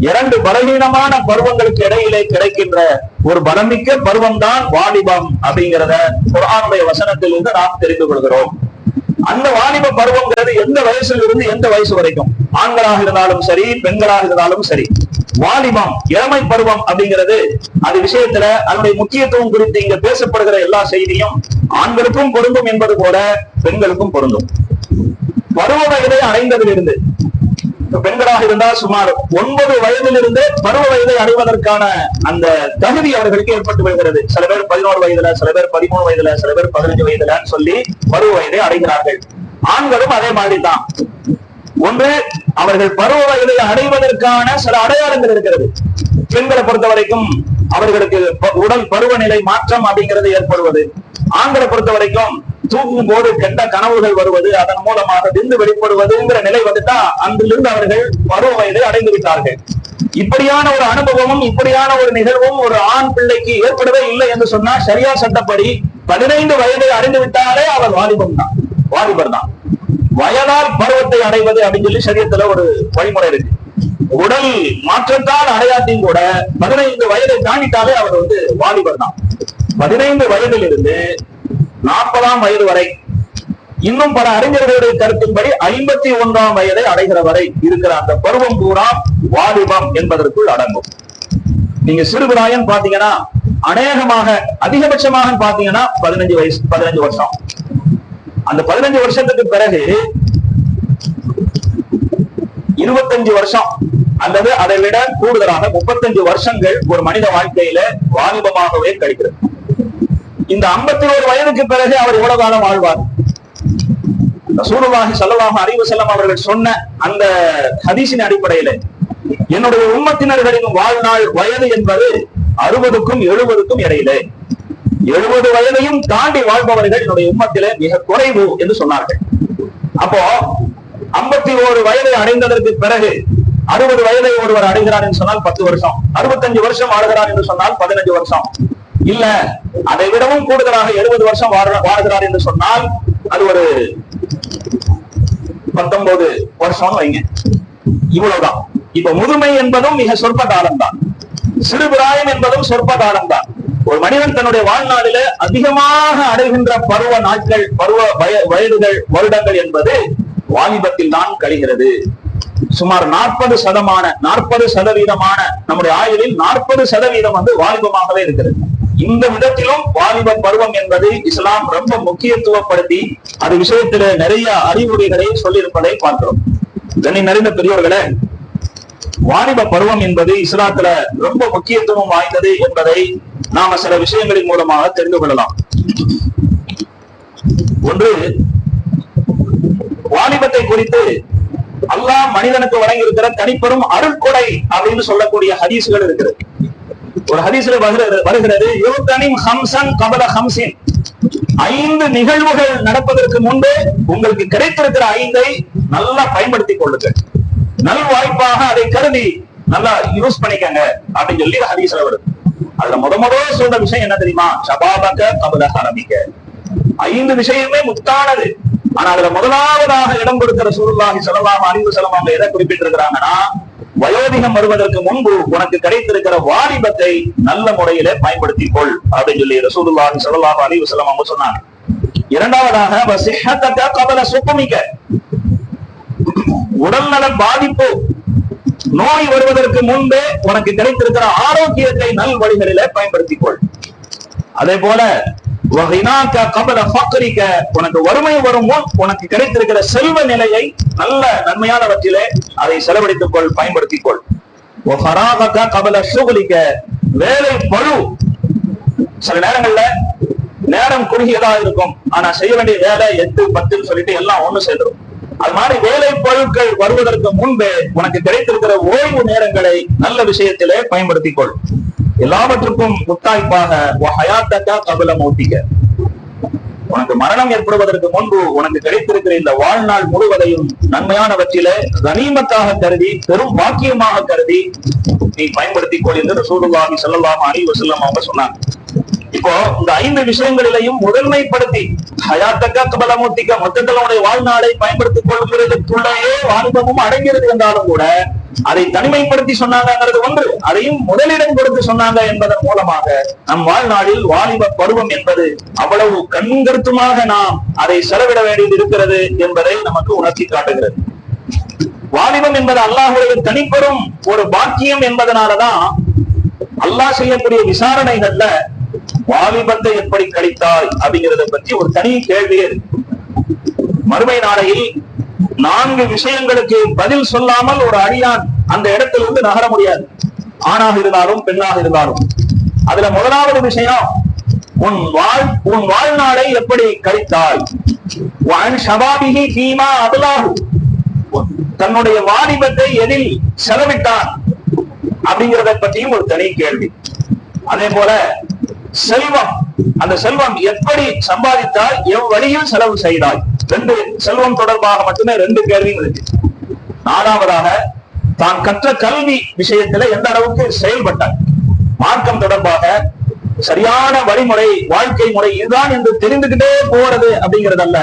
இரண்டு பலவீனமான பருவங்களுக்கு இடையிலே கிடைக்கின்ற ஒரு பலமிக்க பருவம் தான் வாலிபம் அப்படிங்கிறத குரானுடைய வசனத்திலிருந்து நாம் தெரிந்து கொள்கிறோம். அந்த வாலிப பருவங்கிறது எந்த வயசுல இருந்து எந்த வயசு வரைக்கும்? ஆண்களாக இருந்தாலும் சரி பெண்களாக இருந்தாலும் சரி. வாலிபம் இளமை பருவம் அப்படிங்கிறது அது விஷயத்துல அதனுடைய முக்கியத்துவம் குறித்து இங்க பேசப்படுகிற எல்லா செய்தியும் ஆண்களுக்கும் பொருந்தும் என்பது போல பெண்களுக்கும் பொருந்தும். பருவ வயதை அடைந்ததிலிருந்து பெண்களாக இருந்தால் சுமார் ஒன்பது வயதிலிருந்து பருவ வயதை அடைவதற்கான அந்த தகுதி அவர்களுக்கு ஏற்பட்டு வருகிறது சில பேர் பதினோரு வயதுல சில பேர் பதிமூணு வயதுல சில பேர் பதினஞ்சு வயதுலன்னு சொல்லி பருவ வயதை அடைகிறார்கள். ஆண்களும் அதே மாதிரி தான் ஒன்று அவர்கள் பருவ வயதை அடைவதற்கான சில அடையாளங்கள் இருக்கிறது. பெண்களை பொறுத்த வரைக்கும் அவர்களுக்கு ப- உடல் பருவநிலை மாற்றம் அப்படிங்கிறது ஏற்படுவது. ஆண்களை பொறுத்த வரைக்கும் தூங்கும் போது கெட்ட கனவுகள் வருவது அதன் மூலமாக விந்து வெளிப்படுவதுங்கிற நிலை வந்துட்டா அன்றிலிருந்து அவர்கள் பருவ வயதை அடைந்து விட்டார்கள். இப்படியான ஒரு அனுபவமும் இப்படியான ஒரு நிகழ்வும் ஒரு ஆண் பிள்ளைக்கு ஏற்படவே இல்லை என்று சொன்னா சரியா சட்டப்படி பதினைந்து வயதை அடைந்து விட்டாலே அவர் வாலிபம் தான். வாலிபர் தான். வயதால் பருவத்தை அடைவது அப்படின்னு சொல்லி சரியத்துல ஒரு வழிமுறை இருக்கு. உடல் மாற்றத்தால் அடையாட்டியும் கூட பதினைந்து வயதை தாண்டிட்டாலே அவர் வந்து வாலிபர் தான். பதினைந்து வயதிலிருந்து நாற்பதாம் வயது வரை. இன்னும் பல அறிஞர்களுடைய கருத்தின்படி ஐம்பத்தி ஒன்றாம் வயதை அடைகிற வரை இருக்கிற அந்த பருவம் பூரா வாலிபம் என்பதற்குள் அடங்கும். நீங்க சிறுபிராயம் பாத்தீங்கன்னா அநேகமாக அதிகபட்சமாக பாத்தீங்கன்னா பதினஞ்சு வயசு பதினஞ்சு வருஷம். அந்த பதினஞ்சு வருஷத்துக்கு பிறகு இருபத்தஞ்சு வருஷம். அல்லது அதை விட கூடுதலாக முப்பத்தஞ்சு வருஷங்கள் ஒரு மனித வாழ்க்கையில வாலிபமாகவே கழிக்கிறது. இந்த ஐம்பத்தி ஒரு வயதுக்கு பிறகு அவர் இவ்வளவு காலம் வாழ்வார். ரசூலுல்லாஹி செல்லவாக அறிவு செல்லம் அவர்கள் சொன்ன அந்த ஹதீசின் அடிப்படையில என்னுடைய உம்மத்தினர்களின் வாழ்நாள் வயது என்பது அறுபதுக்கும் எழுபதுக்கும் இடையிலே. எழுபது வயதையும் தாண்டி வாழ்பவர்கள் என்னுடைய உம்மத்திலே மிக குறைவு என்று சொன்னார்கள். அப்போ ஐம்பத்தி ஓரு வயதை அடைந்ததற்கு பிறகு அறுபது வயதை ஒருவர் அடைகிறார் என்று சொன்னால் பத்து வருஷம் அறுபத்தஞ்சு வருஷம் ஆடுகிறார் என்று சொன்னால் பதினஞ்சு வருஷம். இல்ல அதை விடவும் கூடுதலாக எழுபது வருஷம் வாழ்கிறார் என்று சொன்னால் அது ஒரு பத்தொன்பது வருஷம்னு வைங்க. இவ்வளவுதான். இப்ப முதுமை என்பதும் மிக சொற்ப காலம்தான் சிறுபிராயம் என்பதும் சொற்ப காலம்தான் ஒரு மனிதன் தன்னுடைய வாழ்நாளில அதிகமாக அடைகின்ற பருவ நாட்கள் பருவ வய- வயதுகள் வருடங்கள் என்பது வாலிபத்தில் தான் கழிகிறது. சுமார் நாற்பது சதமான நாற்பது சதவீதமான நம்முடைய ஆயுளில் நாற்பது சதவீதம் வந்து வாலிபமாகவே இருக்கிறது. இந்த விதத்திலும் வாலிப பருவம் என்பது இஸ்லாம் ரொம்ப முக்கியத்துவப்படுத்தி அது விஷயத்துல நிறைய அறிவுரைகளை சொல்லியிருப்பதை பார்க்கிறோம். இதனை நிறைந்த பெரியவர்களே வாலிப பருவம் என்பது இஸ்லாத்துல ரொம்ப முக்கியத்துவம் வாய்ந்தது என்பதை நாம சில விஷயங்களின் மூலமாக தெரிந்து கொள்ளலாம். ஒன்று வாலிபத்தை குறித்து அல்லாஹ் மனிதனுக்கு வழங்கியிருக்கிற தனிப்பெரும் அருட்கொடை அப்படின்னு சொல்லக்கூடிய ஹதீசுகள் இருக்கிறது ஒரு ஹதீஸ்ல வருகிறது வருகிறது யுத்தனிம் ஹம்சன் கபல ஹம்சின் ஐந்து நிகழ்வுகள் நடப்பதற்கு முன்பு உங்களுக்கு கிடைத்திருக்கிற ஐந்தை நல்லா பயன்படுத்திக் கொள்ளுங்கள் நல் வாய்ப்பாக அதை கருதி நல்லா யூஸ் பண்ணிக்கங்க அப்படின்னு சொல்லி ஹதீஸ்ல வருது. அதுல முத முதல்ல சொல்ற விஷயம் என்ன தெரியுமா? சபாபக கபல ஹரமிக்க. ஐந்து விஷயமே முத்தானது. ஆனா அதுல முதலாவதாக இடம் கொடுக்கிற சூழ்நாகி செலவாக அறிவு செலவு எதை எதை குறிப்பிட்டிருக்கிறாங்கன்னா வயோதிகம் வருவதற்கு முன்பு உனக்கு கிடைத்திருக்கிற வாலிபத்தை நல்ல முறையில பயன்படுத்திக் கொள் அப்படின்னு சொல்லி ரசூலுல்லாஹி ஸல்லல்லாஹு அலி வசலம் அவங்க சொன்னாங்க. இரண்டாவதாக கபல சுத்தமிக்க. உடல்நல பாதிப்பு. நோய் வருவதற்கு முன்பே உனக்கு கிடைத்திருக்கிற ஆரோக்கியத்தை நல் வழிகளிலே பயன்படுத்திக் கொள் அதே போல உனக்கு வறுமை வரும் உனக்கு கிடைத்திருக்கிற செல்வ நிலையை நல்ல நன்மையானவற்றிலே அதை செலவழித்துக் கொள் பயன்படுத்திக் கொள். கபல சூகலிக்க வேலை பழு. சில நேரங்கள்ல நேரம் குறுகியதா இருக்கும். ஆனா செய்ய வேண்டிய வேலை எட்டு பத்துன்னு சொல்லிட்டு எல்லாம் ஒண்ணு சேர்ந்துரும். அது மாதிரி வேலை பழுக்கள் வருவதற்கு முன்பே உனக்கு கிடைத்திருக்கிற ஓய்வு நேரங்களை நல்ல விஷயத்திலே பயன்படுத்திக் கொள். எல்லாவற்றுக்கும் முத்தாய்ப்பாக ஹயாத்தக்கா கபில மௌத்திக்க உனக்கு மரணம் ஏற்படுவதற்கு முன்பு உனக்கு கிடைத்திருக்கிற இந்த வாழ்நாள் முழுவதையும் நன்மையானவற்றிலே கனிமத்தாக கருதி பெரும் பாக்கியமாக கருதி நீ பயன்படுத்திக் கொள் என்று ரசூலுல்லாஹி ஸல்லல்லாஹு செல்லமாக வஸல்லம் அவங்க சொன்னாங்க. இப்போ இந்த ஐந்து விஷயங்களிலையும் முதன்மைப்படுத்தி ஹயாத்தக்கா கபலமூர்த்திக்க மொத்தத்தில் உடைய வாழ்நாளை பயன்படுத்திக் கொள்கிறதுக்குள்ளேயே வாலிபமும் அடங்கியது என்றாலும் கூட அதை தனிமைப்படுத்தி சொன்னாங்கிறது ஒன்று. அதையும் முதலிடம் கொடுத்து சொன்னாங்க என்பதன் மூலமாக நம் வாழ்நாளில் வாலிப பருவம் என்பது அவ்வளவு கண்கருத்துமாக நாம் அதை செலவிட வேண்டியது இருக்கிறது என்பதை நமக்கு உணர்த்தி காட்டுகிறது. வாலிபம் என்பது அல்லாஹுடைய தனிப்பெரும் ஒரு பாக்கியம் என்பதனாலதான் அல்லாஹ் செய்யக்கூடிய விசாரணைகள்ல வாலிபத்தை எப்படி கழித்தாய் அப்படிங்கறத பற்றி ஒரு தனி கேள்வியே இருக்கு. மறுமை நாளையில் நான்கு விஷயங்களுக்கு பதில் சொல்லாமல் ஒரு அடியான் அந்த இடத்திலிருந்து நகர முடியாது. ஆணாக இருந்தாலும் பெண்ணாக இருந்தாலும். அதுல முதலாவது விஷயம் உன் வாழ் உன் வாழ்நாளை எப்படி கழித்தாய்? வான் ஷபாபிஹி ஃபீமா தன்னுடைய வாலிபத்தை எதில் செலவிட்டான்? அப்படிங்கிறத பற்றியும் ஒரு தனி கேள்வி. அதே போல செல்வம் அந்த செல்வம் எப்படி சம்பாதித்தால் எவ்வழியில் செலவு செய்தாய்? ரெண்டு செல்வம் தொடர்பாக மட்டுமே ரெண்டு கேள்வியும் இருக்கு. நாலாவதாக தான் கற்ற கல்வி விஷயத்துல எந்த அளவுக்கு செயல்பட்டார்? மார்க்கம் தொடர்பாக சரியான வழிமுறை வாழ்க்கை முறை இதுதான் என்று தெரிந்துகிட்டே போறது அப்படிங்கறதல்ல.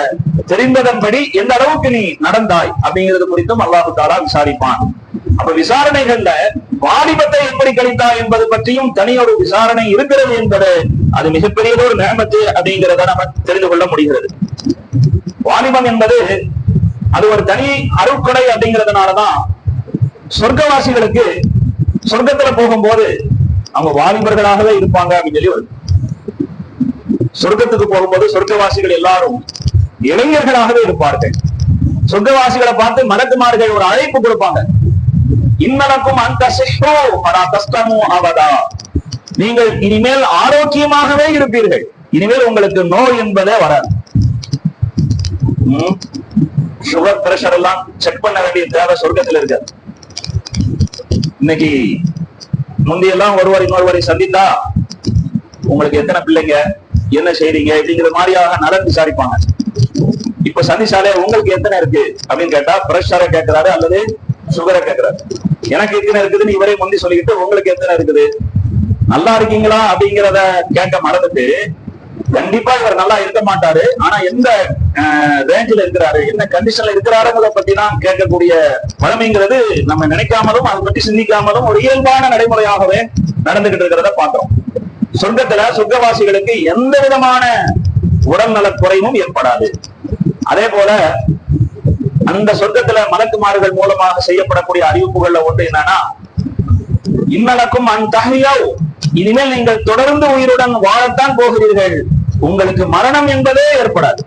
தெரிந்ததன்படி எந்த அளவுக்கு நீ நடந்தாய் அப்படிங்கிறது குறித்தும் அல்லாஹு தாரா விசாரிப்பான். அப்ப விசாரணைகள்ல வாலிபத்தை எப்படி கழித்தாய் என்பது பற்றியும் தனியொரு ஒரு விசாரணை இருக்கிறது என்பது அது மிகப்பெரிய ஒரு நேமத்து அப்படிங்கிறத நம்ம தெரிந்து கொள்ள முடிகிறது. வாலிபம் என்பது அது ஒரு தனி அருட்கொடை அப்படிங்கிறதுனாலதான் சொர்க்கவாசிகளுக்கு சொர்க்கத்துல போகும்போது அவங்க வாலிபர்களாகவே இருப்பாங்க அப்படின்னு சொல்லி சொர்க்கத்துக்கு போகும்போது சொர்க்கவாசிகள் எல்லாரும் இளைஞர்களாகவே இருப்பார்கள். சொர்க்கவாசிகளை பார்த்து மலக்குமார்கள் ஒரு அழைப்பு கொடுப்பாங்க. இன்னலக்கும் அந்த சிஷ்டோ பரா கஷ்டமோ அவதா. நீங்கள் இனிமேல் ஆரோக்கியமாகவே இருப்பீர்கள். இனிமேல் உங்களுக்கு நோய் என்பதே வராது. சுகர் பிரஷர் எல்லாம் செக் பண்ண வேண்டிய தேவை சொர்க்கத்துல இருக்காது இன்னைக்கு முந்தையெல்லாம் ஒருவர் இன்னொருவரை சந்தித்தா உங்களுக்கு எத்தனை பிள்ளைங்க என்ன செய்றீங்க அப்படிங்கிற மாதிரியாக நலன் விசாரிப்பாங்க. இப்ப சந்திச்சாலே உங்களுக்கு எத்தனை இருக்கு அப்படின்னு கேட்டா பிரஷரை கேட்கிறாரு அல்லது சுகரை கேட்கிறாரு எனக்கு எத்தனை இருக்குதுன்னு இவரே முந்தி சொல்லிக்கிட்டு உங்களுக்கு எத்தனை இருக்குது? நல்லா இருக்கீங்களா அப்படிங்கிறத கேட்க மறந்துட்டு கண்டிப்பா இவர் நல்லா இருக்க மாட்டாரு. ஆனா எந்த ரேஞ்சில் இருக்கிறாரு என்ன கண்டிஷன்ல இருக்கிறாருங்கிறத பத்தி தான் கேட்கக்கூடிய பழமைங்கிறது நம்ம நினைக்காமலும் அதை பற்றி சிந்திக்காமலும் ஒரு இயல்பான நடைமுறையாகவே நடந்துகிட்டு இருக்கிறத பாக்குறோம் சொர்க்கத்துல சொர்க்கவாசிகளுக்கு எந்த விதமான உடல்நல குறைவும் ஏற்படாது. அதே போல அந்த சொர்க்கத்துல மலக்குமார்கள் மூலமாக செய்யப்படக்கூடிய அறிவிப்புகள்ல ஒன்று என்னன்னா இன்னலக்கும் அந்தகையோ இனிமேல் நீங்கள் தொடர்ந்து உயிருடன் வாழத்தான் போகிறீர்கள். உங்களுக்கு மரணம் என்பதே ஏற்படாது.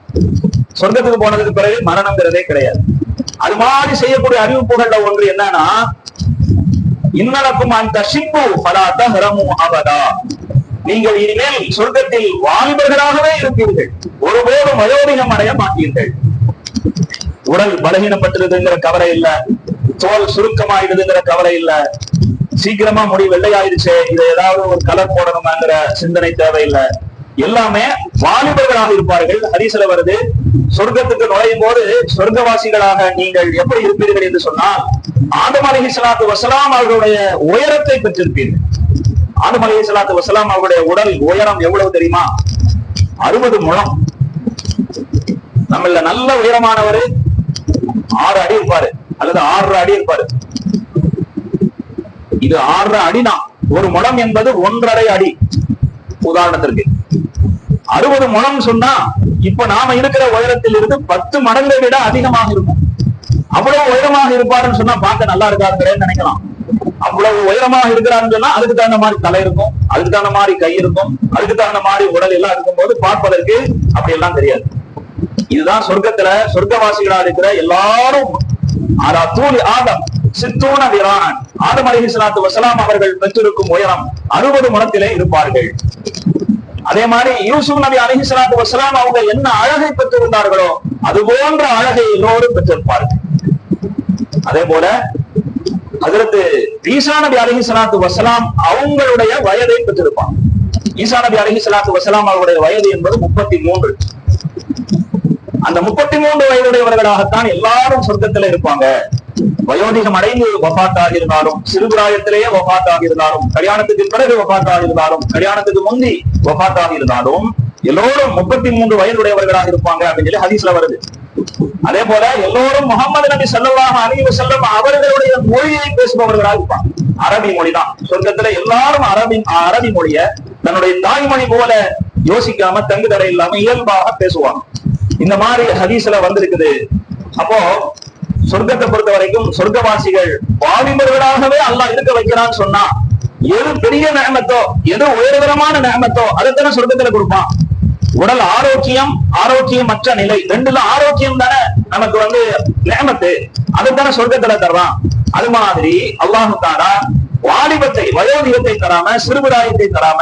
சொர்க்கத்துக்கு போனதுக்கு பிறகு மரணம்ங்கிறதே கிடையாது. அது மாதிரி செய்யக்கூடிய அறிவிப்புகள்ல ஒன்று என்னன்னா இன்னலக்கும் அந்த ஷிப்பு பலாத்த ஹரமு அவதா நீங்கள் இனிமேல் சொர்க்கத்தில் வாழ்பவர்களாகவே இருப்பீர்கள். ஒருபோதும் வயோதிகம் அடைய மாட்டீர்கள். உடல் பலகீனப்பட்டிருதுங்கிற கவலை இல்ல. தோல் சுருக்கமாயிடுதுங்கிற கவலை இல்ல. சீக்கிரமா முடி வெள்ளையாயிருச்சே இதை ஏதாவது ஒரு கலர் போடணுமாங்கிற சிந்தனை தேவையில்லை. எல்லாமே வாலிபர்களாக இருப்பார்கள். ஹரிசில வருது சொர்க்கத்துக்கு நுழையும் போது சொர்க்கவாசிகளாக நீங்கள் எப்படி இருப்பீர்கள் என்று சொன்னால் ஆதம் அலஹி சலாத்து வசலாம் அவர்களுடைய உயரத்தை பெற்றிருப்பீர்கள். ஆதம் அலஹி சலாத்து வசலாம் அவருடைய உடல் உயரம் எவ்வளவு தெரியுமா? அறுபது முழம். நம்மள நல்ல உயரமானவர் ஆறு அடி இருப்பாரு அல்லது ஆறு அடி இருப்பாரு. இது ஆறு அடிதான் ஒரு முடம் என்பது ஒன்றரை அடி. உதாரணத்திற்கு அறுபது முழம் சொன்னா இப்ப நாம இருக்கிற உயரத்தில் இருந்து பத்து மடங்கை விட அதிகமாக இருக்கும். அவ்வளவு உயரமாக இருப்பாருன்னு சொன்னா பார்க்க நல்லா இருக்காருங்கிறேன்னு நினைக்கலாம். அவ்வளவு உயரமாக இருக்கிறான்னு சொன்னா அதுக்கு தகுந்த மாதிரி தலை இருக்கும் அதுக்கு தகுந்த மாதிரி கை இருக்கும் அதுக்கு தகுந்த மாதிரி உடல் எல்லாம் இருக்கும் போது பார்ப்பதற்கு அப்படி எல்லாம் தெரியாது. இதுதான் சொர்க்கத்துல சொர்க்கவாசிகளா இருக்கிற எல்லாரும். ஆதா தூள் ஆதம் சித்தூன விரான். ஆதம் அலிஹிஸ்லாத்து வசலாம் அவர்கள் பெற்றிருக்கும் உயரம் அறுபது முழத்திலே இருப்பார்கள். அதே மாதிரி யூசுப் நபி அலஹி சலாத்து வசலாம் அவங்க என்ன அழகை பெற்றிருந்தார்களோ அது போன்ற அழகை எல்லோரும் பெற்றிருப்பார்கள். அதே போல அதற்கு ஈசா நபி அலஹி சலாத்து வசலாம் அவங்களுடைய வயதை பெற்றிருப்பாங்க. ஈசா நபி அலஹி சலாத்து வசலாம் அவருடைய வயது என்பது முப்பத்தி மூன்று அந்த முப்பத்தி மூன்று வயதுடையவர்களாகத்தான் எல்லாரும் சொர்க்கத்துல இருப்பாங்க. வயோதிகம் அடைந்து வபாத்தாக இருந்தாலும் சிறுபிராயத்திலேயே வபாத்தாக இருந்தாலும் கல்யாணத்துக்கு பிறகு வபாத்தாக இருந்தாலும் கல்யாணத்துக்கு முந்தி வபாத்தாக இருந்தாலும் எல்லோரும் முப்பத்தி மூன்று வயதுடையவர்களாக இருப்பாங்க அப்படின்னு சொல்லி ஹதீஸ்ல வருது. அதே போல எல்லோரும் முகமது நபி செல்லவாக அலைஹி வஸல்லம் அவர்களுடைய மொழியை பேசுபவர்களாக இருப்பாங்க. அரபி மொழி தான். சொர்க்கத்துல எல்லாரும் அரபி அரபி மொழிய தன்னுடைய தாய்மொழி போல யோசிக்காம தங்கு தடை இல்லாம இயல்பாக பேசுவாங்க. இந்த மாதிரி ஹதீஸ்ல வந்திருக்குது. அப்போ சொர்க்கத்தை பொறுத்த வரைக்கும் சொர்க்கவாசிகள் வாலிபர்களாகவே அல்லாஹ் இருக்க வைக்கிறான்னு சொன்னா எது பெரிய நேமத்தோ எது உயர்தரமான நேமத்தோ அதைத்தானே சொர்க்கத்துல கொடுப்பான். உடல் ஆரோக்கியம் ஆரோக்கியமற்ற நிலை. ரெண்டுல ஆரோக்கியம் தானே நமக்கு வந்து நேமத்து அதுதானே சொர்க்கத்துல தர்றான். அது மாதிரி அல்லாஹு தாரா வாலிபத்தை வயோதிகத்தை தராம சிறுபிராயத்தை தராம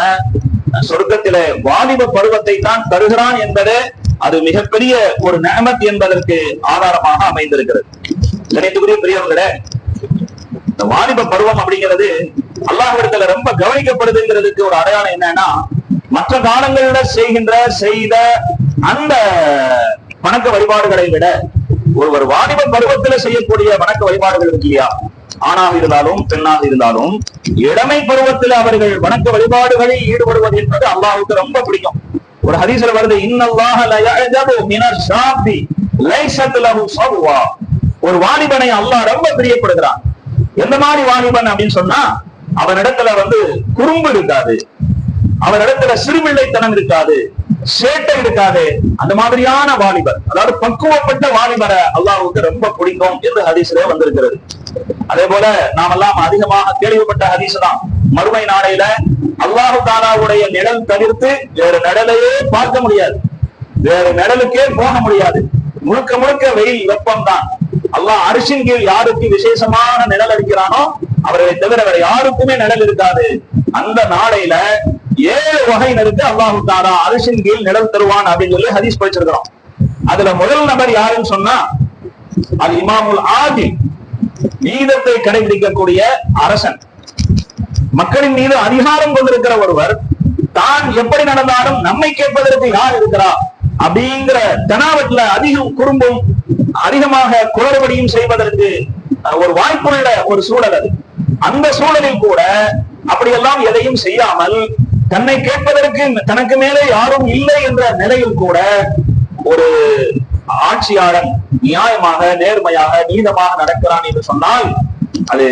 சொர்க்கத்தில வாலிப பருவத்தை தான் தருகிறான் என்பது அது மிகப்பெரிய ஒரு நேமத் என்பதற்கு ஆதாரமாக அமைந்திருக்கிறது. கணித்துக்குரிய பெரியவர்களே இந்த வாலிப பருவம் அப்படிங்கிறது அல்லாஹ்விடத்துல ரொம்ப கவனிக்கப்படுதுங்கிறதுக்கு ஒரு அடையாளம் என்னன்னா மற்ற காலங்களில செய்கின்ற செய்த அந்த வணக்க வழிபாடுகளை விட ஒருவர் வாலிப பருவத்துல செய்யக்கூடிய வணக்க வழிபாடுகள் இருக்கு இல்லையா? ஆணாக இருந்தாலும் பெண்ணாக இருந்தாலும் இளமை பருவத்தில் அவர்கள் வணக்க வழிபாடுகளில் ஈடுபடுவது என்பது அல்லாஹுக்கு ரொம்ப பிடிக்கும். ஒரு ஹதீஸ்ல வருது இன்னல்லாஹ ஒரு வாலிபனை அல்லாஹ் ரொம்ப பிரியப்படுகிறான். எந்த மாதிரி வாலிபன் அப்படின்னு சொன்னா அவனிடத்துல வந்து குறும்பு இருக்காது. அவரிடத்துல சிறுபிள்ளைத்தனம் இருக்காது. சேட்டை இருக்காது. அந்த மாதிரியான வாலிபர் அதாவது பக்குவப்பட்ட வாலிபரை அல்லாவுக்கு ரொம்ப பிடிக்கும் என்று ஹதீஸ்ல வந்திருக்கிறது. அதே போல நாமெல்லாம் அதிகமாக கேள்விப்பட்ட ஹதீஸ் தான். மறுமை நாளையில அல்லாஹு தாலாவுடைய நிழல் தவிர்த்து வேறு நிழலையே பார்க்க முடியாது. வேறு நிழலுக்கே போக முடியாது. முழுக்க முழுக்க வெயில் வெப்பம் தான் அல்லாஹ் அரிசின் கீழ் யாருக்கு விசேஷமான நிழல் அடிக்கிறானோ அவர்களை தவிர வேற யாருக்குமே நிழல் இருக்காது. அந்த நாளையில ஏழு வகையினருக்கு அல்லாஹு தாரா அரிசின் கீழ் நிழல் தருவான் அப்படின்னு சொல்லி ஹதீஸ் படிச்சிருக்கிறோம். அதுல முதல் நபர் யாருன்னு சொன்னா அது இமாமுல் ஆதி நீதத்தை கடைபிடிக்கக்கூடிய அரசன். மக்களின் மீது அதிகாரம் கொண்டிருக்கிற ஒருவர் தான் எப்படி நடந்தாலும் நம்மை கேட்பதற்கு யார் இருக்கிறா அப்படிங்கிற தெனாவட்ல அதிகம் குறும்பும் அதிகமாக குளறுபடியும் செய்வதற்கு ஒரு வாய்ப்புள்ள ஒரு சூழல் அது. அந்த சூழலில் கூட அப்படியெல்லாம் எதையும் செய்யாமல் தன்னை கேட்பதற்கு தனக்கு மேலே யாரும் இல்லை என்ற நிலையில் கூட ஒரு ஆட்சியாளன் நியாயமாக நேர்மையாக நீதமாக நடக்கிறான் என்று சொன்னால் அது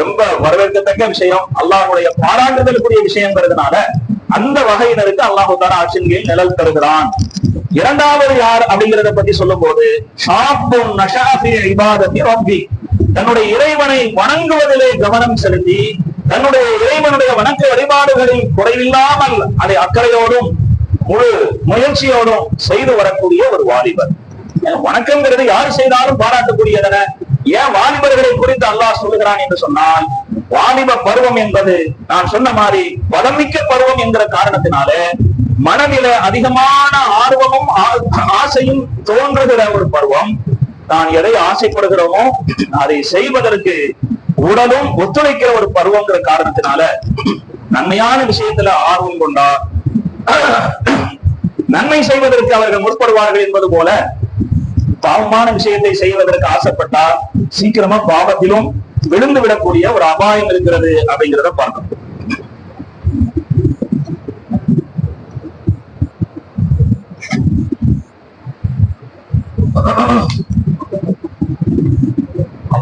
ரொம்ப வரவேற்கத்தக்க விஷயம். அல்லாஹுடைய பாராட்டுதலுக்குரிய விஷயங்கிறதுனால அந்த வகையினருக்கு அல்லாஹு தாரா ஆட்சியின் கீழ் நிழல் தருகிறான். இரண்டாவது யார் அப்படிங்கிறத பத்தி சொல்லும் போது தன்னுடைய இறைவனை வணங்குவதிலே கவனம் செலுத்தி தன்னுடைய இறைவனுடைய வணக்க வழிபாடுகளில் குறைவில்லாமல் அதை அக்கறையோடும் முழு முயற்சியோடும் செய்து வரக்கூடிய ஒரு வாலிபர். வணக்கம்ங்கிறது யார் செய்தாலும் பாராட்டக்கூடியதன? ஏன் வாலிபர்களை குறித்து அல்லாஹ் சொல்லுகிறான் என்று சொன்னால் வாலிப பருவம் என்பது நான் சொன்ன மாதிரி பலமிக்க பருவம் என்கிற காரணத்தினாலே மனதில அதிகமான ஆர்வமும் ஆசையும் தோன்றுகிற ஒரு பருவம். நான் எதை ஆசைப்படுகிறோமோ அதை செய்வதற்கு உடலும் ஒத்துழைக்கிற ஒரு பருவங்கிற காரணத்தினால நன்மையான விஷயத்துல ஆர்வம் கொண்டா நன்மை செய்வதற்கு அவர்கள் முற்படுவார்கள் என்பது போல பாவமான விஷயத்தை செய்வதற்கு ஆசைப்பட்டால் சீக்கிரமா பாவத்திலும் விழுந்து விடக்கூடிய ஒரு அபாயம் இருக்கிறது அப்படிங்கிறத பார்க்கணும்.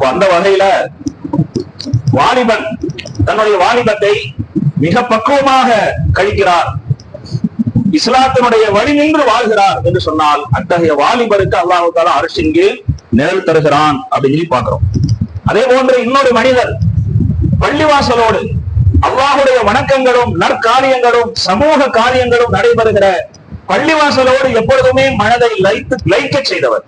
அப்ப அந்த வகையில வாலிபன் தன்னுடைய வாலிபத்தை மிக பக்குவமாக கழிக்கிறார். இஸ்லாத்தினுடைய வழி நின்று வாழ்கிறார் என்று சொன்னால் அத்தகைய வாலிபருக்கு அல்லாஹு தாலா அரசின் கீழ் நிழல் தருகிறான் அப்படின்னு சொல்லி பாக்குறோம் அதே போன்று இன்னொரு மனிதர் பள்ளிவாசலோடு அல்லாஹுடைய வணக்கங்களும் நற்காரியங்களும் சமூக காரியங்களும் நடைபெறுகிற பள்ளிவாசலோடு எப்பொழுதுமே மனதை லைத்து லைக்க செய்தவர்.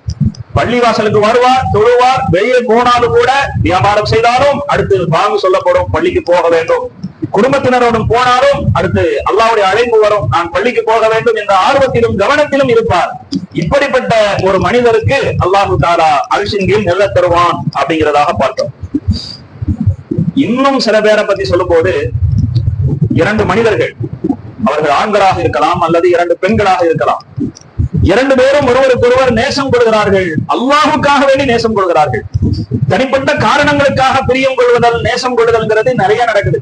பள்ளிவாசலுக்கு வருவார் தொழுவார் வெளியே போனாலும் கூட வியாபாரம் செய்தாலும் அடுத்து வாங்க சொல்லப்படும் பள்ளிக்கு போக வேண்டும். குடும்பத்தினரோடும் போனாலும் அடுத்து அல்லாவுடைய அழைப்பு வரும். நான் பள்ளிக்கு போக வேண்டும் என்ற ஆர்வத்திலும் கவனத்திலும் இருப்பார். இப்படிப்பட்ட ஒரு மனிதருக்கு அல்லாஹு தாரா அரிசின் கீழ் நெல்ல தருவான் அப்படிங்கிறதாக பார்த்தோம். இன்னும் சில பேரை பத்தி சொல்லும் போது இரண்டு மனிதர்கள் அவர்கள் ஆண்களாக இருக்கலாம் அல்லது இரண்டு பெண்களாக இருக்கலாம். இரண்டு பேரும் ஒருவருக்கொருவர் நேசம் கொள்கிறார்கள். அல்லாஹுக்காக வேண்டி நேசம் கொள்கிறார்கள். தனிப்பட்ட காரணங்களுக்காக பிரியம் கொள்வதால் நேசம் கொள்ளுதல்ங்கிறது நிறைய நடக்குது.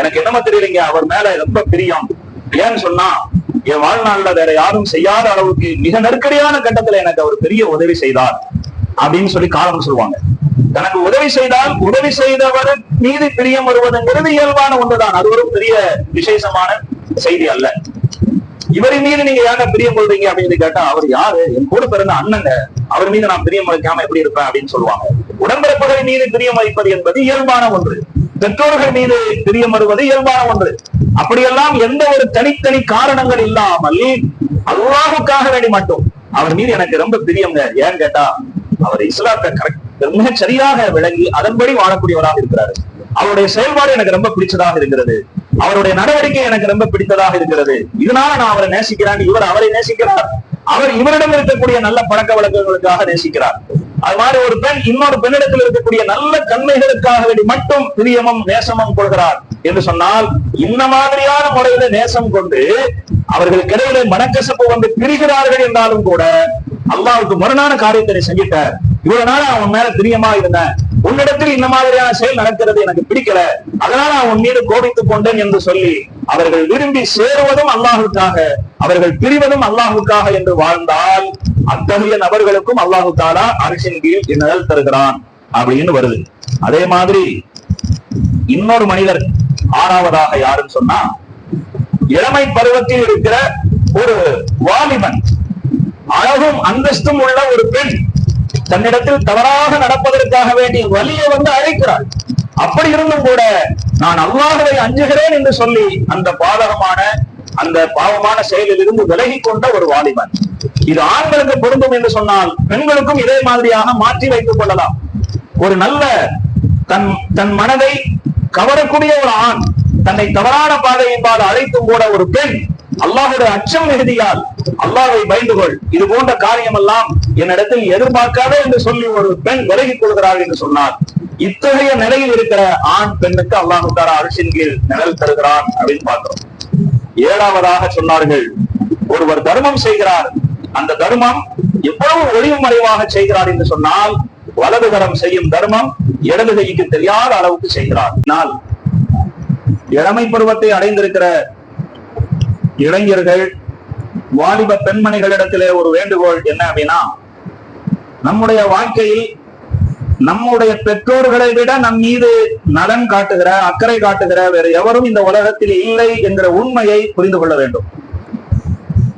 எனக்கு என்னமோ தெரியலீங்க அவர் மேல ரொம்ப பிரியம். ஏன்னு சொன்னா என் வாழ்நாள்ல வேற யாரும் செய்யாத அளவுக்கு மிக நெருக்கடியான கட்டத்துல எனக்கு அவர் பெரிய உதவி செய்தார் அப்படின்னு சொல்லி காரணம் சொல்லுவாங்க. தனக்கு உதவி செய்தால் உதவி செய்தவர் மீது பிரியம் வருவதுங்கிறது இயல்பான ஒன்றுதான். அது ஒரு பெரிய விசேஷமான செய்தி அல்ல. இவரின் மீது நீங்க யார பிரியம் கொள்றீங்க அப்படின்னு கேட்டா அவர் யாரு? என் கூட பிறந்த அண்ணங்க அவர் மீது நான் பிரியம் வைக்காம எப்படி இருப்பேன் அப்படின்னு சொல்லுவாங்க. உடன்பிறப்புகள் மீது பிரியம் வைப்பது என்பது இயல்பான ஒன்று. பெற்றோர்கள் மீது பிரியம் வருவது இயல்பான ஒன்று. அப்படியெல்லாம் எந்த ஒரு தனித்தனி காரணங்கள் இல்லாமல் அல்லாஹுக்காக வேண்டி மட்டும் அவர் மீது எனக்கு ரொம்ப பிரியங்க. ஏன்னு கேட்டா அவர் இஸ்லாத்தை கரெக்ட் மிக சரியாக விளங்கி அதன்படி வாழக்கூடியவராக இருக்கிறாரு. அவருடைய செயல்பாடு எனக்கு ரொம்ப பிடிச்சதாக இருக்கிறது. அவருடைய நடவடிக்கை எனக்கு ரொம்ப பிடித்ததாக இருக்கிறது. இதனால நான் அவரை நேசிக்கிறேன். இவர் அவரை நேசிக்கிறார். அவர் இவரிடம் இருக்கக்கூடிய நல்ல பழக்க வழக்கங்களுக்காக நேசிக்கிறார். அது மாதிரி ஒரு பெண் இன்னொரு பெண்ணிடத்தில் இருக்கக்கூடிய நல்ல தன்மைகளுக்காக வேண்டி மட்டும் பிரியமும் நேசமும் கொள்கிறார் என்று சொன்னால் இந்த மாதிரியான முறையில நேசம் கொண்டு அவர்களுக்கு இடையில மனக்கசப்பு வந்து பிரிகிறார்கள் என்றாலும் கூட அல்லாவுக்கு முரணான காரியத்தை நீ செஞ்சிட்ட. இவ்வளவு நாள் அவன் மேல பிரியமா இருந்தேன் உன்னிடத்தில் இந்த மாதிரியான செயல் நடக்கிறது எனக்கு பிடிக்கல. அதனால நான் உன் மீது கோபித்துக் கொண்டேன் என்று சொல்லி அவர்கள் விரும்பி சேருவதும் அல்லாஹுக்காக அவர்கள் பிரிவதும் அல்லாஹுக்காக என்று வாழ்ந்தால் அத்தகைய நபர்களுக்கும் அல்லாஹு தாலா அரசின் கீழ் நிழல் தருகிறான் அப்படின்னு வருது. அதே மாதிரி இன்னொரு மனிதர் ஆறாவதாக யாருன்னு சொன்னா இளமை பருவத்தில் இருக்கிற ஒரு வாலிபன் அழகும் அந்தஸ்தும் உள்ள ஒரு பெண் தன்னிடத்தில் தவறாக நடப்பதற்காக வேண்டிய வலியை வந்து அழைக்கிறாள். அப்படி இருந்தும் கூட நான் அல்லாஹவை அஞ்சுகிறேன் என்று சொல்லி அந்த பாதகமான அந்த பாவமான செயலில் இருந்து விலகி கொண்ட ஒரு வாலிபன். இது ஆண்களுக்கு பொருந்தும் என்று சொன்னால் பெண்களுக்கும் இதே மாதிரியாக மாற்றி வைத்துக் கொள்ளலாம். ஒரு நல்ல தன் தன் மனதை கவரக்கூடிய ஒரு ஆண் தன்னை தவறான பாதையின்பால் அழைத்தும் கூட ஒரு பெண் அல்லாஹுடைய அச்சம் மிகுதியால் அல்லாஹை பயந்து கொள். இது போன்ற காரியம் எல்லாம் என்னிடத்தில் எதிர்பார்க்காத என்று சொல்லி ஒரு பெண் விலகிக் கொள்கிறார் என்று சொன்னார் இத்தகைய நிலையில் இருக்கிற ஆண் பெண்ணுக்கு அல்லாஹு தாரா அரசின் கீழ் நிழல் தருகிறான் அப்படின்னு பார்க்கிறோம். ஏழாவதாக சொன்னார்கள் ஒருவர் தர்மம் செய்கிறார். அந்த தர்மம் எவ்வளவு ஒளிவு மறைவாக செய்கிறார் என்று சொன்னால் வலதுகரம் செய்யும் தர்மம் இடது கைக்கு தெரியாத அளவுக்கு செய்கிறார். நான் இளமை பருவத்தை அடைந்திருக்கிற இளைஞர்கள் வாலிப பெண்மணிகளிடத்திலே ஒரு வேண்டுகோள் என்ன அப்படின்னா நம்முடைய வாழ்க்கையில் நம்முடைய பெற்றோர்களை விட நம் மீது நலன் காட்டுகிற அக்கறை காட்டுகிற வேற எவரும் இந்த உலகத்தில் இல்லை என்கிற உண்மையை புரிந்து கொள்ள வேண்டும்.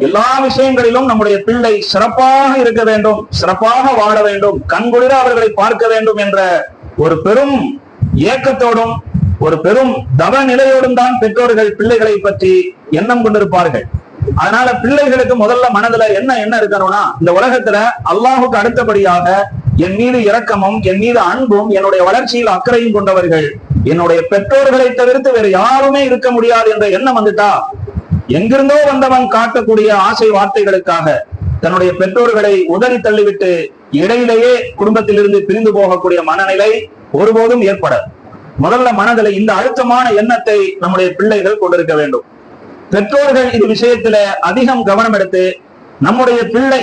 எல்லா விஷயங்களிலும் நம்முடைய பிள்ளை சிறப்பாக இருக்க வேண்டும் சிறப்பாக வாழ வேண்டும் கண்குளிர அவர்களை பார்க்க வேண்டும் என்ற ஒரு பெரும் ஏக்கத்தோடும் ஒரு பெரும் தவ நிலையோடும் தான் பெற்றோர்கள் பிள்ளைகளை பற்றி எண்ணம் கொண்டிருப்பார்கள். அதனால பிள்ளைகளுக்கு முதல்ல மனதுல என்ன என்ன இருக்கணும்னா இந்த உலகத்துல அல்லாஹுக்கு அடுத்தபடியாக என் மீது இரக்கமும் என் மீது அன்பும் என்னுடைய வளர்ச்சியில் அக்கறையும் கொண்டவர்கள் என்னுடைய பெற்றோர்களை தவிர்த்து வேற யாருமே இருக்க முடியாது என்ற எண்ணம் வந்துட்டா எங்கிருந்தோ வந்தவன் காட்டக்கூடிய ஆசை வார்த்தைகளுக்காக தன்னுடைய பெற்றோர்களை உதறி தள்ளிவிட்டு இடையிலேயே குடும்பத்திலிருந்து பிரிந்து போகக்கூடிய மனநிலை ஒருபோதும் ஏற்பட முதல்ல மனதில் இந்த அழுத்தமான எண்ணத்தை நம்முடைய பிள்ளைகள் கொண்டிருக்க வேண்டும். பெற்றோர்கள் இது விஷயத்துல அதிகம் கவனம் எடுத்து நம்முடைய பிள்ளை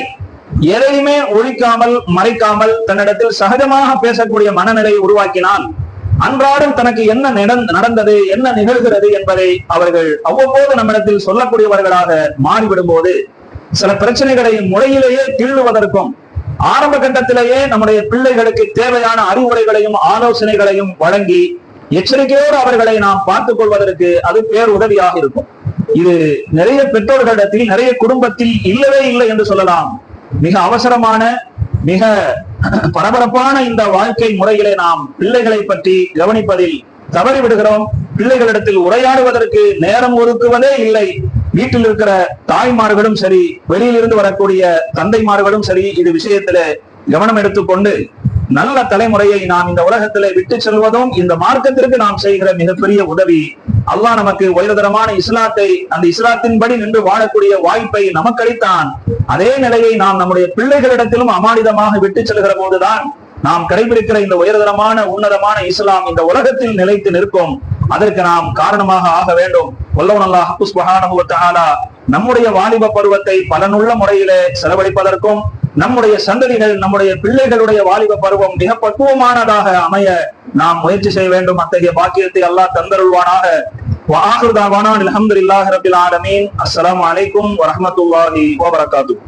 எதையுமே ஒழிக்காமல் மறைக்காமல் தன்னிடத்தில் சகஜமாக பேசக்கூடிய மனநிலையை உருவாக்கினால் அன்றாடம் தனக்கு என்ன நடந்தது என்ன நிகழ்கிறது என்பதை அவர்கள் அவ்வப்போது நம்மிடத்தில் சொல்லக்கூடியவர்களாக மாறிவிடும் போது சில பிரச்சனைகளை முறையிலேயே தீழ்வதற்கும் ஆரம்ப கட்டத்திலேயே நம்முடைய பிள்ளைகளுக்கு தேவையான அறிவுரைகளையும் ஆலோசனைகளையும் வழங்கி எச்சரிக்கையோடு அவர்களை நாம் பார்த்துக் கொள்வதற்கு அது பேர் உதவியாக இருக்கும். இது நிறைய பெற்றோர்களிடத்தில் நிறைய குடும்பத்தில் இல்லவே இல்லை என்று சொல்லலாம். மிக அவசரமான மிக பரபரப்பான இந்த வாழ்க்கை முறைகளை நாம் பிள்ளைகளை பற்றி கவனிப்பதில் தவறி விடுகிறோம் பிள்ளைகளிடத்தில் உரையாடுவதற்கு நேரம் ஒதுக்குவதே இல்லை. வீட்டில் இருக்கிற தாய்மார்களும் சரி வெளியிலிருந்து வரக்கூடிய தந்தைமார்களும் சரி இது விஷயத்துல கவனம் எடுத்துக்கொண்டு நல்ல தலைமுறையை நாம் இந்த உலகத்திலே விட்டு செல்வதும் இந்த மார்க்கத்திற்கு நாம் செய்கிற மிகப்பெரிய உதவி. அல்லாஹ் நமக்கு உயர்தரமான இஸ்லாத்தை அந்த இஸ்லாத்தின்படி நின்று வாழக்கூடிய வாய்ப்பை நமக்களித்தான். அதே நிலையை நாம் நம்முடைய பிள்ளைகளிடத்திலும் அமானிதமாக விட்டு செல்கிற போதுதான் நாம் கடைபிடிக்கிற இந்த உயர்தரமான உன்னதமான இஸ்லாம் இந்த உலகத்தில் நிலைத்து நிற்கும். அதற்கு நாம் காரணமாக ஆக வேண்டும். வல்லவன் அல்லாஹ் நம்முடைய வாலிப பருவத்தை பலனுள்ள முறையிலே செலவழிப்பதற்கும் நம்முடைய சந்ததிகள் நம்முடைய பிள்ளைகளுடைய வாலிப பருவம் மிக பக்குவமானதாக அமைய நாம் முயற்சி செய்ய வேண்டும். அத்தகைய பாக்கியத்தை அல்லாஹ் தந்தருள்வானாக. வாகுர்தாவான அலமது இல்லாஹ் ரபில் ஆலமீன். அஸ்லாம் வலைக்கும் வரமத்துல்லாஹி வபரகாத்து